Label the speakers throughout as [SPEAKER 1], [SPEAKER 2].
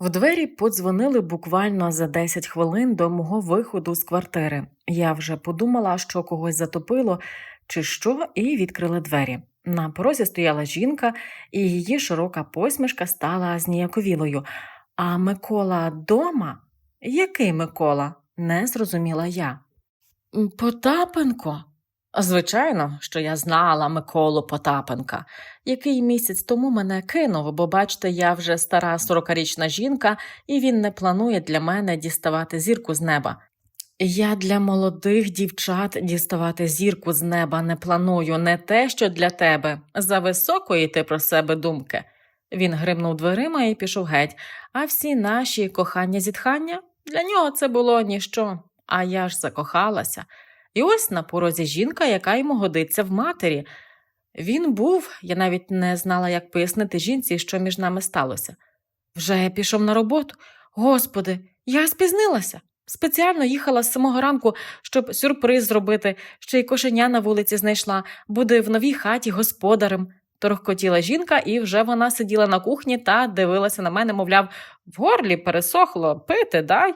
[SPEAKER 1] В двері подзвонили буквально за 10 хвилин до мого виходу з квартири. Я вже подумала, що когось затопило чи що, і відкрили двері. На порозі стояла жінка, і її широка посмішка стала зніяковілою. А Микола дома? Який Микола? не зрозуміла я. Потапенко. Звичайно, що я знала Миколу Потапенка, який місяць тому мене кинув, бо бачите, я вже стара сорокарічна жінка, і він не планує для мене діставати зірку з неба. Я для молодих дівчат діставати зірку з неба не планую, не те, що для тебе. За високої ти про себе думки. Він гримнув дверима і пішов геть, а всі наші кохання зітхання для нього це було ніщо. А я ж закохалася. І ось на порозі жінка, яка йому годиться в матері. Він був, я навіть не знала, як пояснити жінці, що між нами сталося. Вже пішов на роботу. Господи, я спізнилася. Спеціально їхала з самого ранку, щоб сюрприз зробити, ще й кошеня на вулиці знайшла, буде в новій хаті господарем. Торохкотіла жінка, і вже вона сиділа на кухні та дивилася на мене, мовляв, в горлі пересохло, пити дай.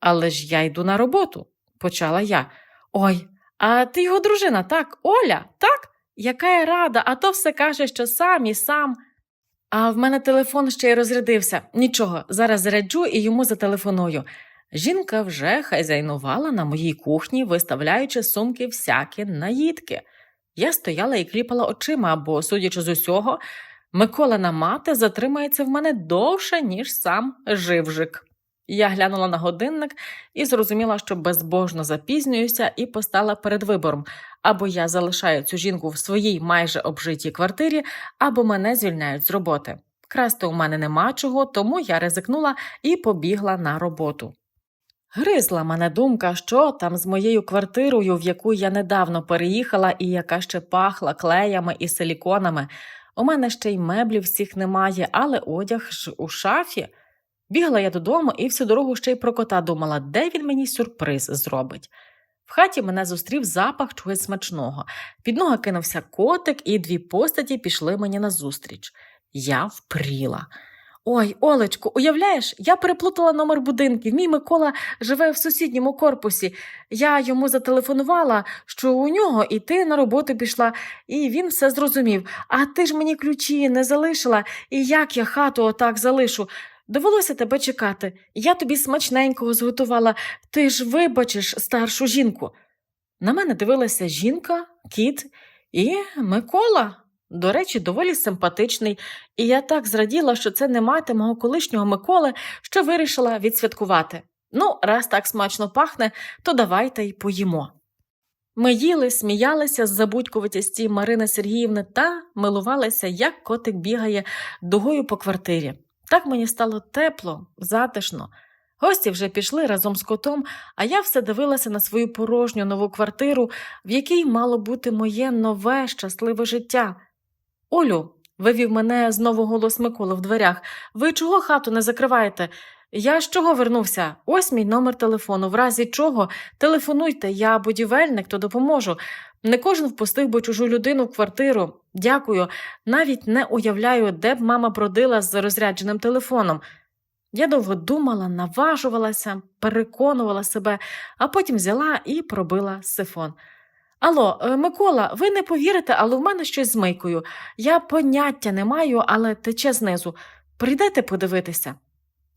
[SPEAKER 1] Але ж я йду на роботу, почала я. Ой, а ти його дружина, так, Оля, так? Яка я рада, а то все каже, що сам і сам. А в мене телефон ще й розрядився. Нічого, зараз заряджу і йому зателефоную. Жінка вже хазяйнувала на моїй кухні, виставляючи сумки всякі наїдки. Я стояла і кліпала очима, бо, судячи з усього, Миколина мати затримається в мене довше, ніж сам живжик. Я глянула на годинник і зрозуміла, що безбожно запізнююся, і постала перед вибором або я залишаю цю жінку в своїй майже обжитій квартирі, або мене звільняють з роботи. Красти у мене нема чого, тому я ризикнула і побігла на роботу. Гризла мене думка, що там з моєю квартирою, в яку я недавно переїхала і яка ще пахла клеями і силіконами. У мене ще й меблів всіх немає, але одяг ж у шафі. Бігла я додому і всю дорогу ще й про кота думала, де він мені сюрприз зробить. В хаті мене зустрів запах чогось смачного. Під ноги кинувся котик, і дві постаті пішли мені назустріч. Я впріла. Ой, Олечко, уявляєш, я переплутала номер будинків. Мій Микола живе в сусідньому корпусі. Я йому зателефонувала, що у нього і ти на роботу пішла, і він все зрозумів. А ти ж мені ключі не залишила, і як я хату отак залишу? Довелося тебе чекати. Я тобі смачненького зготувала. Ти ж вибачиш старшу жінку. На мене дивилася жінка, кіт і Микола. До речі, доволі симпатичний, і я так зраділа, що це не мати мого колишнього Миколи, що вирішила відсвяткувати. Ну, раз так смачно пахне, то давайте й поїмо. Ми їли, сміялися з забудькуватісті Марини Сергіївни та милувалися, як котик бігає дугою по квартирі. Так мені стало тепло, затишно. Гості вже пішли разом з котом, а я все дивилася на свою порожню нову квартиру, в якій мало бути моє нове щасливе життя. Олю, вивів мене знову голос Миколи в дверях. Ви чого хату не закриваєте? Я з чого вернувся? Ось мій номер телефону. В разі чого телефонуйте, я будівельник, то допоможу. Не кожен впустив би чужу людину в квартиру. Дякую. Навіть не уявляю, де б мама бродила з розрядженим телефоном. Я довго думала, наважувалася, переконувала себе, а потім взяла і пробила сифон. Алло, е, Микола, ви не повірите, але в мене щось з мийкою. Я поняття не маю, але тече знизу. Прийдете подивитися.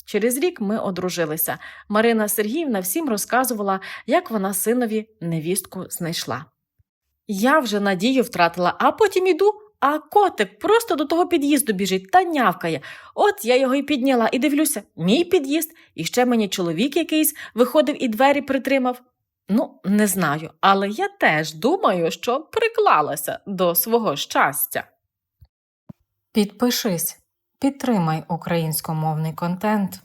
[SPEAKER 1] Через рік ми одружилися. Марина Сергіївна всім розказувала, як вона синові невістку знайшла. Я вже надію втратила, а потім іду, а котик просто до того під'їзду біжить та нявкає. От я його й підняла і дивлюся, мій під'їзд, і ще мені чоловік якийсь виходив і двері притримав. Ну, не знаю, але я теж думаю, що приклалася до свого щастя. Підпишись, підтримай українськомовний контент.